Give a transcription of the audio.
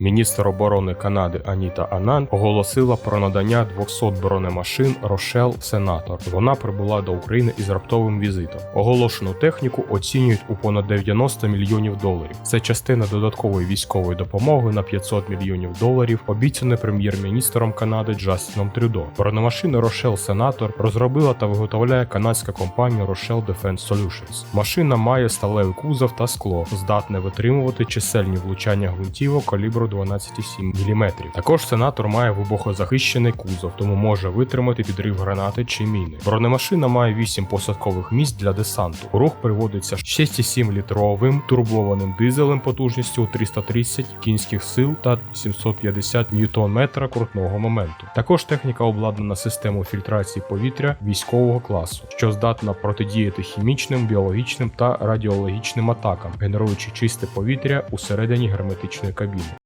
Міністр оборони Канади Аніта Анан оголосила про надання 200 бронемашин Рошел Сенатор. Вона прибула до України із раптовим візитом. Оголошену техніку оцінюють у понад 90 мільйонів доларів. Це частина додаткової військової допомоги на 500 мільйонів доларів, обіцяне прем'єр-міністром Канади Джастіном Трюдо. Бронемашини Рошел Сенатор розробила та виготовляє канадська компанія Rochelle Defense Solutions. Машина має сталевий кузов та скло, здатне витримувати чисельні влучання гвинтівок калібру 12,7 мм. Також сенатор має вибухозахищений кузов, тому може витримати підрив гранати чи міни. Бронемашина має 8 посадкових місць для десанту. Рух приводиться 6,7 літровим турбованим дизелем потужністю у 330 кінських сил та 750 ньютон-метра крутного моменту. Також техніка обладнана системою фільтрації повітря військового класу, що здатна протидіяти хімічним, біологічним та радіологічним атакам, генеруючи чисте повітря усередині герметичної кабіни.